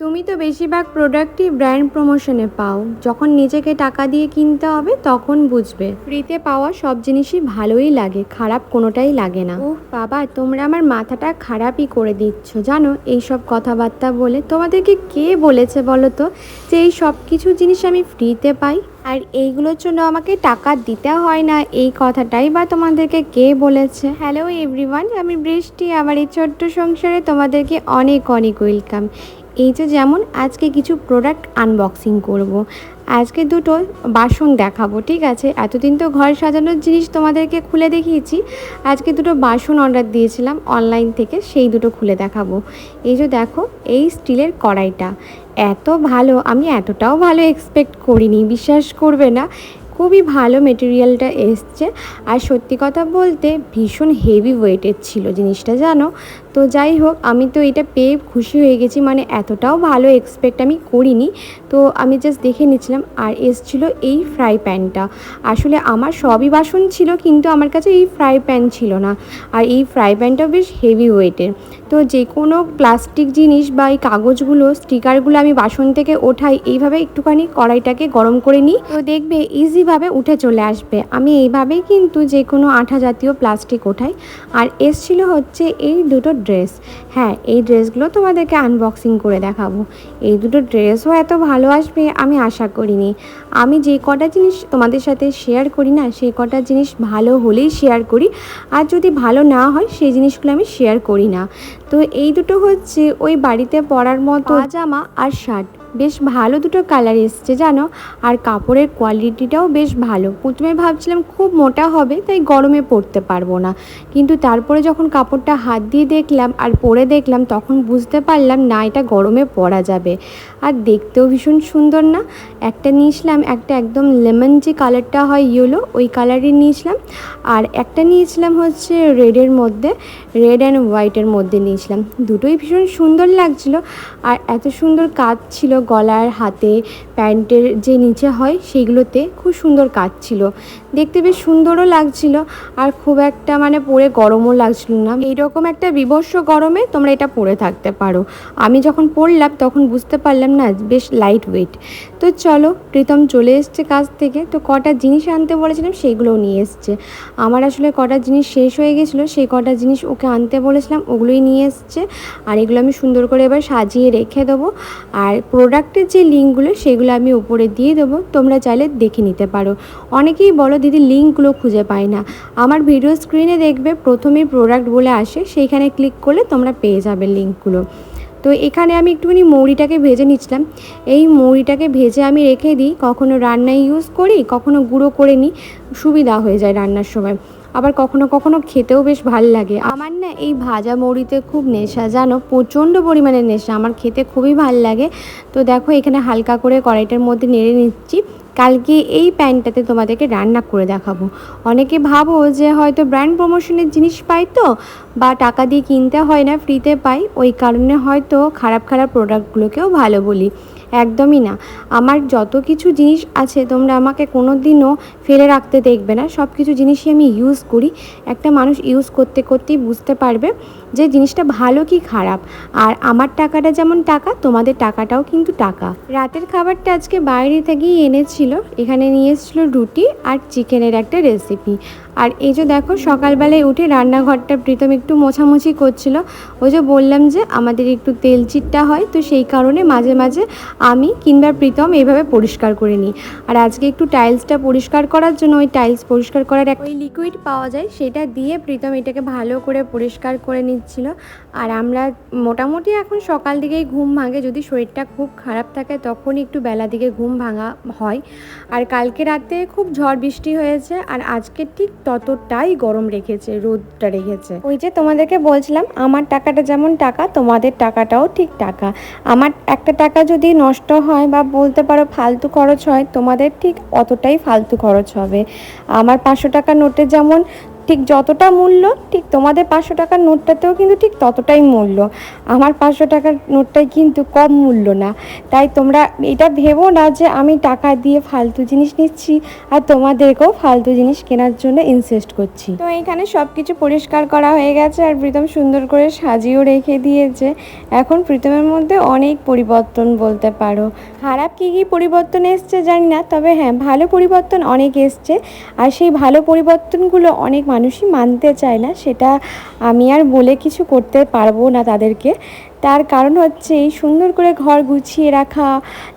তুমি তো বেশিরভাগ প্রোডাক্টই ব্র্যান্ড প্রমোশনে পাও। যখন নিজেকে টাকা দিয়ে কিনতে হবে, তখন বুঝবে। ফ্রিতে পাওয়া সব জিনিসই ভালোই লাগে, খারাপ কোনোটাই লাগে না। ওহ বাবা, তোমরা আমার মাথাটা খারাপই করে দিচ্ছ। জানো এই সব কথাবার্তা বলে তোমাদেরকে কে বলেছে বলো তো, যে এই সব কিছু জিনিস আমি ফ্রিতে পাই? আর এইগুলোর জন্য আমাকে টাকা দিতে হয় না, এই কথাটাই বা তোমাদেরকে কে বলেছে? হ্যালো এভরিওয়ান আমি বৃষ্টি, আমার এই ছোট্ট সংসারে তোমাদেরকে অনেক অনেক ওয়েলকাম এই যে যেমন আজকে কিছু প্রোডাক্ট আনবক্সিং করব। আজকে দুটো বাসন দেখাবো, ঠিক আছে? এতদিন তো ঘর সাজানোর জিনিস তোমাদেরকে খুলে দেখিয়েছি, আজকে দুটো বাসন অর্ডার দিয়েছিলাম অনলাইন থেকে, সেই দুটো খুলে দেখাবো। এই যে দেখো, এই স্টিলের কড়াইটা, এত ভালো, আমি এতটাও ভালো এক্সপেক্ট করিনি, বিশ্বাস করবে না, খুবই ভালো মেটেরিয়ালটা এসছে। আর সত্যি কথা বলতে ভীষণ হেভি ওয়েটের ছিল জিনিসটা, জানো? তো যাই হোক, আমি তো এটা পেয়ে খুশি হয়ে গেছি মানে এতটাও ভালো এক্সপেক্ট আমি করিনি। তো আমি জাস্ট দেখে নিচ্ছিলাম, আর এসছিল এই ফ্রাই প্যানটা আসলে আমার সবই বাসন ছিল, কিন্তু আমার কাছে এই ফ্রাই প্যান ছিল না। আর এই ফ্রাই প্যানটাও বেশ হেভি ওয়েটের তো যে কোনো প্লাস্টিক জিনিস বা এই কাগজগুলো স্টিকারগুলো আমি বাসন থেকে ওঠাই, এইভাবে একটুখানি কড়াইটাকে গরম করে নিই। তো দেখবে ইজিভাবে উঠে চলে আসবে। আমি এইভাবেই কিন্তু যে কোনো আঠা জাতীয় প্লাস্টিক ওঠাই। আর এসছিল হচ্ছে এই দুটো ড্রেস হ্যাঁ এই ড্রেসগুলো তোমাদেরকে আনবক্সিং করে দেখাবো। এই দুটো ড্রেসও এত ভালো আসবে আমি আশা করিনি। আমি যে কটা জিনিস তোমাদের সাথে শেয়ার করি না, সেই কটা জিনিস ভালো হলেই শেয়ার করি। আর যদি ভালো না হয়, সেই জিনিসগুলো আমি শেয়ার করি না। তো এই দুটো হচ্ছে ওই বাড়িতে পরার মতো জামা আর শার্ট বেশ ভালো দুটো কালার এসছে, জানো? আর কাপড়ের কোয়ালিটিটাও বেশ ভালো। প্রথমে ভাবছিলাম খুব মোটা হবে, তাই গরমে পরতে পারব না। কিন্তু তারপরে যখন কাপড়টা হাত দিয়ে দেখলাম আর পরে দেখলাম, তখন বুঝতে পারলাম, না, এটা গরমে পরা যাবে। আর দেখতেও ভীষণ সুন্দর না? একটা নিয়েছিলাম, একটা একদম লেমন যে কালারটা হয় ইয়েলো ওই কালারই নিয়েছিলাম। আর একটা নিয়েছিলাম হচ্ছে রেডের মধ্যে রেড অ্যান্ড হোয়াইটের মধ্যে নিয়েছিলাম। দুটোই ভীষণ সুন্দর লাগছিল। আর এত সুন্দর কাজ ছিল গলার হাতে প্যান্টের যে নিচে হয় সেইগুলোতে খুব সুন্দর কাজ ছিল। দেখতে বেশ সুন্দরও লাগছিল আর খুব একটা মানে পরে গরমও লাগছিল না। এইরকম একটা বিভৎস গরমে তোমরা এটা পরে থাকতে পারো। আমি যখন পরলাম তখন বুঝতে পারলাম না, বেশ লাইট ওয়েট তো চলো, প্রীতম চলে এসছে কাজ থেকে। তো কটা জিনিস আনতে বলেছিলাম সেইগুলোও নিয়ে এসছে। আমার আসলে কটা জিনিস শেষ হয়ে গেছিল, সেই কটা জিনিস ওকে আনতে বলেছিলাম, ওগুলোই নিয়ে এসছে। আর এগুলো আমি সুন্দর করে এবার সাজিয়ে রেখে দেবো। আর প্রোডাক্টের যে লিঙ্কগুলো সেগুলো আমি উপরে দিয়ে দেবো। তোমরা চাইলে দেখে নিতে পারো। অনেকেই বলো দিদি লিঙ্কগুলো খুঁজে পাই না। আমার ভিডিও স্ক্রিনে দেখবে প্রথমেই প্রোডাক্ট বলে আসে, সেইখানে ক্লিক করলে তোমরা পেয়ে যাবে লিঙ্কগুলো তো এখানে আমি একটুখানি মৌরিটাকে ভেজে নিচ্ছিলাম। এই মৌরিটাকে ভেজে আমি রেখে দিই, কখনো রান্নায় ইউজ করি, কখনো গুঁড়ো করে নিই, সুবিধা হয়ে যায় রান্নার সময়। আবার কখনো কখনো খেতেও বেশ ভালো লাগে। আমার না এই ভাজা মৌরিতে খুব নেশা, জানো? প্রচণ্ড পরিমাণে নেশা। আমার খেতে খুবই ভালো লাগে। তো দেখো এখানে হালকা করে কড়াইটার মধ্যে নেড়ে নিচ্ছি। কালকে এই প্যান্টটাতে তোমাদেরকে রান্না করে দেখাবো। অনেকে ভাবো যে হয়তো ব্র্যান্ড প্রমোশনের জিনিস পাই তো, বা টাকা দিয়ে কিনতে হয় না ফ্রিতে পাই। ওই কারণে হয়তো খারাপ খারাপ প্রোডাক্টগুলোকেও ভালো বলি। একদমই না। আমার যত কিছু জিনিস আছে, তোমরা আমাকে কোনো দিনও ফেলে রাখতে দেখবে না। সব কিছু জিনিসই আমি ইউজ করি। একটা মানুষ ইউজ করতে করতেই বুঝতে পারবে যে জিনিসটা ভালো কি খারাপ। আর আমার টাকাটা যেমন টাকা, তোমাদের টাকাটাও কিন্তু টাকা। রাতের খাবারটা আজকে বাইরে থেকেই এনেছিল। এখানে নিয়ে এসেছিল রুটি আর চিকেনের একটা রেসিপি আর এই যে দেখো, সকালবেলায় উঠে রান্নাঘরটা প্রীতম একটু মোছামুছি করছিল। ওই যে বললাম যে আমাদের একটু তেল চিটটা হয়, তো সেই কারণে মাঝে মাঝে আমি কিংবা প্রীতম এইভাবে পরিষ্কার করে নিই। আর আজকে একটু টাইলসটা পরিষ্কার করার জন্য ওই টাইলস পরিষ্কার করার এক ওই লিকুইড পাওয়া যায়, সেটা দিয়ে প্রীতম এটাকে ভালো করে পরিষ্কার করে নিচ্ছিল। আর আমরা মোটামুটি এখন সকাল দিকেই ঘুম ভাঙে, যদি শরীরটা খুব খারাপ থাকে তখন একটু বেলা দিকে ঘুম ভাঙা হয়। আর কালকে রাতে খুব ঝড় বৃষ্টি হয়েছে, আর আজকে ঠিক ততটাই গরম রেখেছে, রোদটা রেখেছে। ওই যে তোমাদেরকে বলছিলাম, আমার টাকাটা যেমন টাকা, তোমাদের টাকাটাও ঠিক টাকা। আমার একটা টাকা যদি নষ্ট হয় বা বলতে পারো ফালতু খরচ হয়, তোমাদের ঠিক অতটাই ফালতু খরচ হবে। আমার পাঁচশো টাকা নোটে যেমন ঠিক যতটা মূল্য, ঠিক তোমাদের পাঁচশো টাকার নোটটাতেও কিন্তু ঠিক ততটাই মূল্য। আমার পাঁচশো টাকার নোটটাই কিন্তু কম মূল্য না। তাই তোমরা এটা ভেবো না যে আমি টাকা দিয়ে ফালতু জিনিস নিচ্ছি আর তোমাদেরকেও ফালতু জিনিস কেনার জন্য ইনসিস্ট করছি। তো এখানে সব কিছু পরিষ্কার করা হয়ে গেছে আর প্রীতম সুন্দর করে সাজিয়েও রেখে দিয়েছে। এখন প্রীতমের মধ্যে অনেক পরিবর্তন বলতে পারো। খারাপ কী কী পরিবর্তন এসছে জানি না, তবে হ্যাঁ ভালো পরিবর্তন অনেক এসছে। আর সেই ভালো পরিবর্তনগুলো অনেক মানুষই মানতে চায় না সেটা আমি আর বলে কিছু করতে পারব না তাদেরকে। তার কারণ হচ্ছে এই সুন্দর করে ঘর গুছিয়ে রাখা,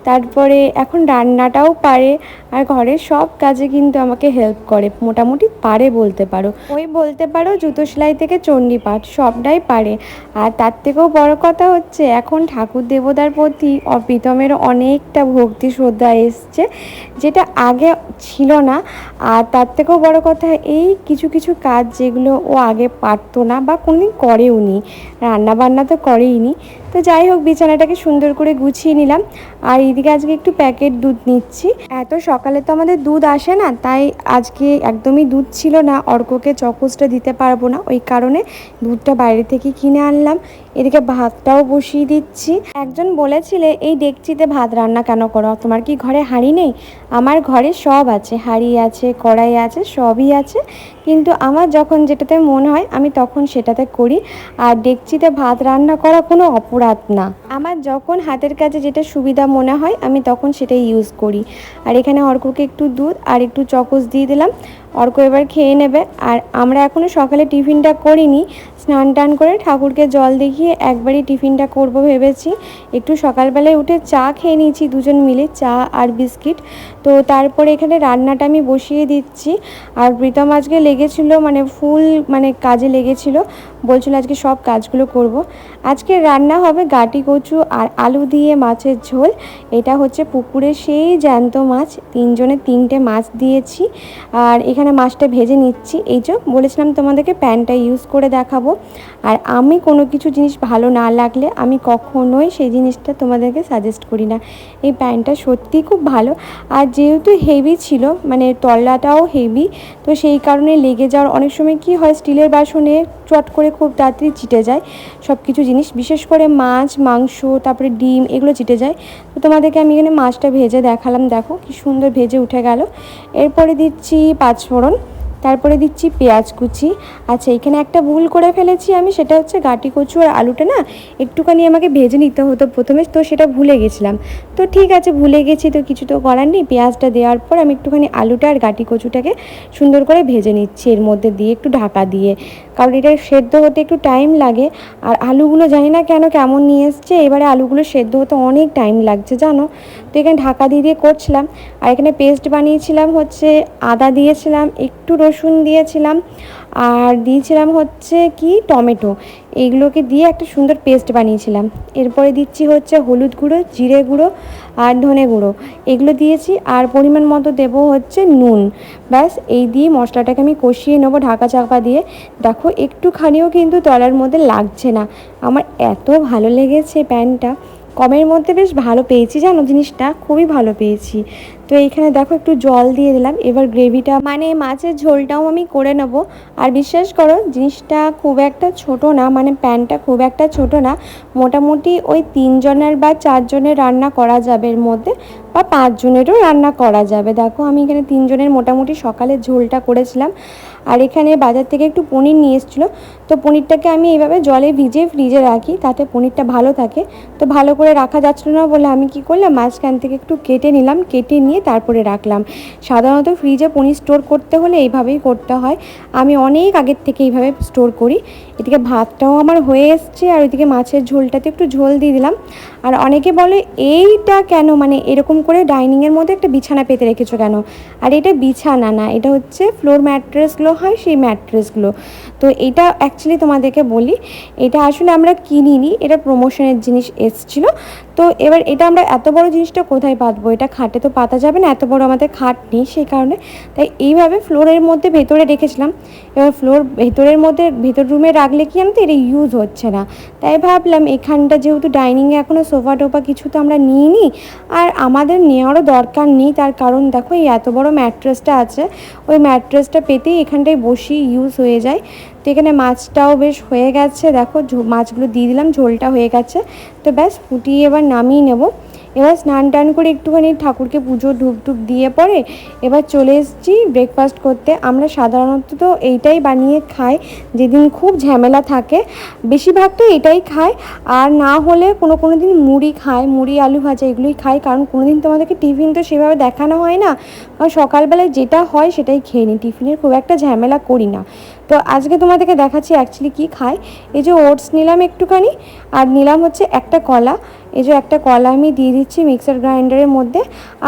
তারপরে এখন রান্নাটাও পারে, আর ঘরের সব কাজে কিন্তু আমাকে হেল্প করে, মোটামুটি পারে বলতে পারো। ওই বলতে পারো জুতো সেলাই থেকে চণ্ডীপাঠ সবটাই পারে। আর তার থেকেও বড় কথা হচ্ছে এখন ঠাকুর দেবতার প্রতি অপ্রীতমের অনেকটা ভক্তি শ্রদ্ধা এসছে, যেটা আগে ছিল না। আর তার থেকেও বড় কথা এই কিছু কিছু কাজ যেগুলো ও আগে পারতো না বা কোনোদিন করেও নি রান্না বান্না তো করেই তো যাই হোক, বিছানাটাকে সুন্দর করে গুছিয়ে নিলাম। আর এইদিকে আজকে একটু প্যাকেট দুধ নিচ্ছি। এত সকালে তো আমাদের দুধ আসে না, তাই আজকে একদমই দুধ ছিল না। অর্ককে চকোসটা দিতে পারব না, ওই কারণে দুধটা বাইরে থেকে কিনে আনলাম। এদিকে ভাতটাও বসিয়ে দিচ্ছি। একজন বলেছিলে, এই ডেকচিতে ভাত রান্না কেন করো? তোমার কি ঘরে হাঁড়ি নেই? আমার ঘরে সব আছে, হাঁড়ি আছে, কড়াই আছে, সবই আছে। কিন্তু আমার যখন যেটাতে মনে হয়, আমি তখন সেটাতে করি। আর ডেকচিতে ভাত রান্না করা কোনো অপরাধ না। আমার যখন হাতের কাছে যেটা সুবিধা মনে হয়, আমি তখন সেটাই ইউজ করি। আর এখানে অর্ককে একটু দুধ আর একটু চকোস দিয়ে দিলাম। অর্ক এবার খেয়ে নেবে। আর আমরা এখনও সকালে টিফিনটা করিনি। স্নান টান করে ঠাকুরকে জল দেখিয়ে একবারই টিফিনটা করব ভেবেছি। একটু সকালবেলায় উঠে চা খেয়ে নিয়েছি দুজন মিলে, চা আর বিস্কিট। তো তারপরে এখানে রান্নাটা আমি বসিয়ে দিচ্ছি। আর প্রীতম আজকে লেগেছিল মানে ফুল মানে কাজে লেগেছিল, বলছিল আজকে সব কাজগুলো করব। আজকে রান্না হবে গাটি কচু আর আলু দিয়ে মাছের ঝোল। এটা হচ্ছে পুকুরে সেই জ্যান্ত মাছ, তিনজনে তিনটে মাছ দিয়েছি। আর এখানে মাছটা ভেজে নিচ্ছি। এই যে বলেছিলাম তোমাদেরকে প্যানটা ইউজ করে দেখাবো। আর আমি কোনো কিছু জিনিস ভালো না লাগলে আমি কখনোই সেই জিনিসটা তোমাদেরকে সাজেস্ট করি না। এই প্যানটা সত্যিই খুব ভালো। আর যেহেতু হেভি ছিল মানে তল্লাটাও হেভি তো সেই কারণে লেগে যাওয়ার অনেক সময় কি হয়, স্টিলের বাসনে চট করে খুব তাড়াতাড়ি চিটে যায় সব কিছু জিনিস, বিশেষ করে মাছ, মাংস, তারপরে ডিম এগুলো চিটে যায়। তো তোমাদেরকে আমি এখানে মাছটা ভেজে দেখালাম, দেখো কি সুন্দর ভেজে উঠে গেল। এরপরে দিচ্ছি পাঁচফোড়ন। তারপরে দিচ্ছি পেঁয়াজ কুচি। আচ্ছা এখানে একটা ভুল করে ফেলেছি আমি, সেটা হচ্ছে গাটি কচু আর আলুটা না, একটুখানি আমাকে ভেজে নিতে হতো প্রথমে, তো সেটা ভুলে গেছিলাম। তো ঠিক আছে, ভুলে গেছি, তো কিছু তো করার নেই। পেঁয়াজটা দেওয়ার পর আমি একটুখানি আলুটা আর গাটি কচুটাকে সুন্দর করে ভেজে নিচ্ছি, এর মধ্যে দিয়ে একটু ঢাকা দিয়ে। কারণ এটা সেদ্ধ হতে একটু টাইম লাগে। আর আলুগুলো জানি না কেন কেমন নিয়ে এসছে, এবারে আলুগুলো সেদ্ধ হতে অনেক টাইম লাগছে, জানো? তো এখানে ঢাকা দিয়ে দিয়ে করছিলাম। আর এখানে পেস্ট বানিয়েছিলাম হচ্ছে, আদা দিয়েছিলাম, একটু রসুন দিয়েছিলাম, আর দিয়েছিলাম হচ্ছে কি? টমেটো। এইগুলোকে দিয়ে একটা সুন্দর পেস্ট বানিয়েছিলাম। এরপরে দিচ্ছি হচ্ছে হলুদ গুঁড়ো, জিরে গুঁড়ো আর ধনে গুঁড়ো। এগুলো দিয়েছি আর পরিমাণ মতো দেবো হচ্ছে নুন। ব্যাস, এই দিয়ে মশলাটাকে আমি কষিয়ে নেব ঢাকা চাপা দিয়ে। দেখো, একটুখানিও কিন্তু তলার মধ্যে লাগছে না। আমার এত ভালো লেগেছে প্যান্টটা কমের মধ্যে বেশ ভালো পেয়েছি, জানো? জিনিসটা খুবই ভালো পেয়েছি। তো এইখানে দেখো একটু জল দিয়ে দিলাম, এবার গ্রেভিটা মানে মাছের ঝোলটাও আমি করে নেব। আর বিশ্বাস করো, জিনিসটা খুব একটা ছোট না মানে প্যানটা খুব একটা ছোট না, মোটামুটি ওই তিনজনের বা চারজনের রান্না করা যাবে এর মধ্যে, বা পাঁচজনেরও রান্না করা যাবে। দেখো, আমি এখানে তিনজনের মোটামুটি সকালে ঝোলটা করেছিলাম। আর এখানে বাজার থেকে একটু পনির নিয়ে এসেছিল। তো পনিরটাকে আমি এইভাবে জলে ভিজে ফ্রিজে রাখি, তাতে পনিরটা ভালো থাকে। তো ভালো করে রাখা যাচ্ছিল না বলে আমি কি করলাম, মাঝখান থেকে একটু কেটে নিলাম, কেটে নিয়ে তারপরে রাখলাম। সাধারণত ফ্রিজে পনির স্টোর করতে হলে এইভাবেই করতে হয়। আমি অনেক আগের থেকে এইভাবে স্টোর করি। এদিকে ভাতটাও আমার হয়ে এসছে আর ওইদিকে মাছের ঝোলটাতে একটু ঝোল দিয়ে দিলাম। আর অনেকে বলে, এইটা কেন? মানে এরকম করে ডাইনিংয়ের মধ্যে একটা বিছানা পেতে রেখেছো কেন? আর এটা বিছানা না, এটা হচ্ছে ফ্লোর ম্যাট্রেসগুলো হয়, সেই ম্যাট্রেসগুলো। তো এটা অ্যাকচুয়ালি তোমাদেরকে বলি, এটা আসলে আমরা কিনিনি, এটা প্রমোশনের জিনিস এসছিলো। তো এবার এটা আমরা এত বড় জিনিসটা কোথায় পাতবো এটা খাটে তো পাতা যাবে না, এত বড় আমাদের খাট নেই সেই কারণে। তাই এইভাবে ফ্লোরের মধ্যে ভেতরে রেখেছিলাম। এবার ফ্লোর ভেতরের মধ্যে, ভেতর রুমে রাখলে কি আমি তো এটা ইউজ হচ্ছে না। তাই ভাবলাম এখানটা যেহেতু ডাইনিংয়ে এখনও সোফা টোফা কিছু তো আমরা নিইনি, আর আমাদের নেওয়ারও দরকার নেই। তার কারণ দেখো, এই এত বড় ম্যাট্রেসটা আছে। ওই ম্যাট্রেসটা পেতেই এখানটায় বসি ইউজ হয়ে যায়। তো এখানে মাছটাও বেশ হয়ে গেছে। দেখো মাছগুলো দিয়ে দিলাম, ঝোলটা হয়ে গেছে। তো ব্যাস ফুটিয়ে এবার নামিয়ে নেব। এবার স্নান টান করে একটুখানি ঠাকুরকে পুজো ধূপ টুপ দিয়ে পরে এবার চলে এসেছি ব্রেকফাস্ট করতে। আমরা সাধারণত তো এইটাই বানিয়ে খাই, যেদিন খুব ঝামেলা থাকে। বেশিরভাগ তো এটাই খাই। আর না হলে কোনো কোনো দিন মুড়ি খায় মুড়ি, আলু ভাজা এগুলোই খাই। কারণ কোনো দিন তোমাদেরকে টিফিন তো সেভাবে দেখানো হয় না। কারণ সকালবেলায় যেটা হয় সেটাই খেয়ে নিই। টিফিনের খুব একটা ঝামেলা করি না। তো আজকে তোমাদেরকে দেখাচ্ছি অ্যাকচুয়ালি কী খাই। এই যে ওটস নিলাম একটুখানি, আর নিলাম হচ্ছে একটা কলা। এই যে একটা কলা আমি দিয়ে দিচ্ছি মিক্সার গ্রাইন্ডারের মধ্যে।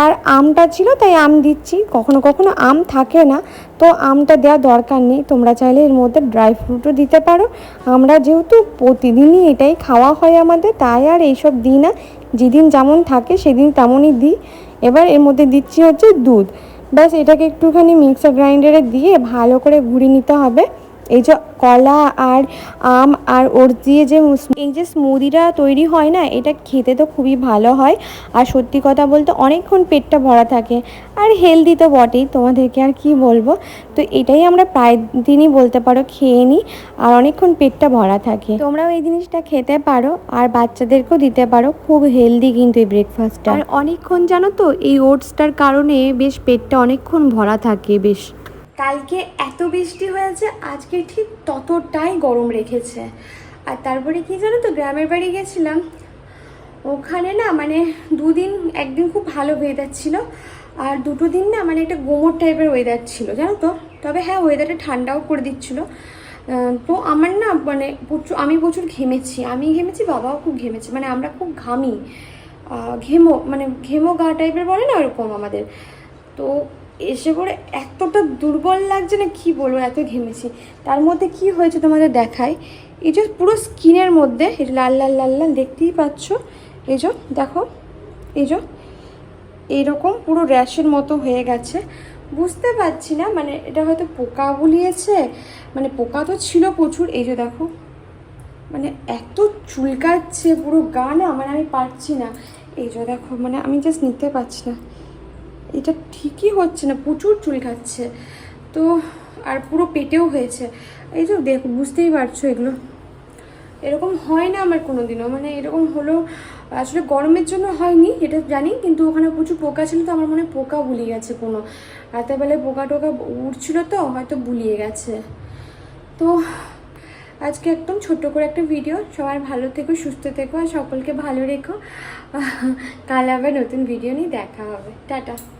আর আমটা ছিল তাই আম দিচ্ছি। কখনো কখনো আম থাকে না। তো আমটা দেওয়ার দরকার নেই। তোমরা চাইলে এর মধ্যে ড্রাই ফ্রুটও দিতে পারো। আমরা যেহেতু প্রতিদিনই এটাই খাওয়া হয় আমাদের, তাই আর এইসব দিই না। যেদিন যেমন থাকে সেদিন তেমনই দিই। এবার এর মধ্যে দিচ্ছি হচ্ছে দুধ। ব্যাস, এটাকে একটুখানি মিক্সার গ্রাইন্ডারে দিয়ে ভালো করে ঘুরিয়ে নিতে হবে। এই যে কলা আর আম আর ওর দিয়ে যে এই যে স্মুদিটা তৈরি হয় না, এটা খেতে তো খুবই ভালো হয়। আর সত্যি কথা বলতে অনেকক্ষণ পেটটা ভরা থাকে। আর হেলদি তো বটেই, তোমাদেরকে আর কি বলব? তো এটাই আমরা প্রায় দিনই বলতে পারো খেয়ে নিই, আর অনেকক্ষণ পেটটা ভরা থাকে। তোমরাও এই জিনিসটা খেতে পারো, আর বাচ্চাদেরকেও দিতে পারো, খুব হেলদি কিন্তু এই ব্রেকফাস্টটা আর অনেকক্ষণ জানো তো, এই ওটসটার কারণে বেশ পেটটা অনেকক্ষণ ভরা থাকে, বেশ। কালকে এত বৃষ্টি হয়েছে, আজকে ঠিক ততটাই গরম রেখেছে। আর তারপরে কি জানো তো, গ্রামের বাড়ি গেছিলাম। ওখানে না মানে দুদিন, একদিন খুব ভালো ওয়েদার ছিল, আর দুটো দিন না মানে একটা গোমর টাইপের ওয়েদার ছিল, জানো তো? তবে হ্যাঁ ওয়েদারটা ঠান্ডাও করে দিচ্ছিল। তো আমার না মানে প্রচুর, আমি প্রচুর ঘেমেছি। আমি ঘেমেছি, বাবাও খুব ঘেমেছে মানে আমরা খুব ঘামি। ঘেমো মানে ঘেমো গা টাইপের বলে না ওরকম আমাদের। তো এসে পরে এতটা দুর্বল লাগছে না কি বলব, এত ঘেমেছি। তার মধ্যে কি হয়েছে তোমাদের দেখায় এই যে পুরো স্কিনের মধ্যে লাল লাল লাল লাল, দেখতেই পাচ্ছ? এই যে, দেখো, এই যে, এইরকম পুরো র্যাশের মতো হয়ে গেছে। বুঝতে পারছি না মানে এটা হয়তো পোকা বুলিয়েছে মানে পোকা তো ছিল প্রচুর। এই যে দেখো মানে এত চুলকাচ্ছে পুরো গা না মানে আমি পারছি না। এই যে দেখো মানে আমি জাস্ট নিতে পারছি না। এটা ঠিকই হচ্ছে না, প্রচুর চুল খাচ্ছে। তো, আর পুরো পেটেও হয়েছে। এই তো দেখো, বুঝতেই পারছ এগুলো। এরকম হয় না আমার কোনো দিনও মানে এরকম হলো, আসলে গরমের জন্য হয়নি, এটা জানি, কিন্তু ওখানে প্রচুর পোকা ছিল তো আমার মনে পোকা বুলিয়ে গেছে কোনো। রাতের বেলায় পোকা টোকা উঠছিল তো, হয়তো বুলিয়ে গেছে। তো, আজকে একদম ছোট্ট করে একটা ভিডিও। সবাই ভালো থেকো, সুস্থ থেকো, আর সকলকে ভালো রেখো। কাল আবার নতুন ভিডিও নিয়ে দেখা হবে। টাটা।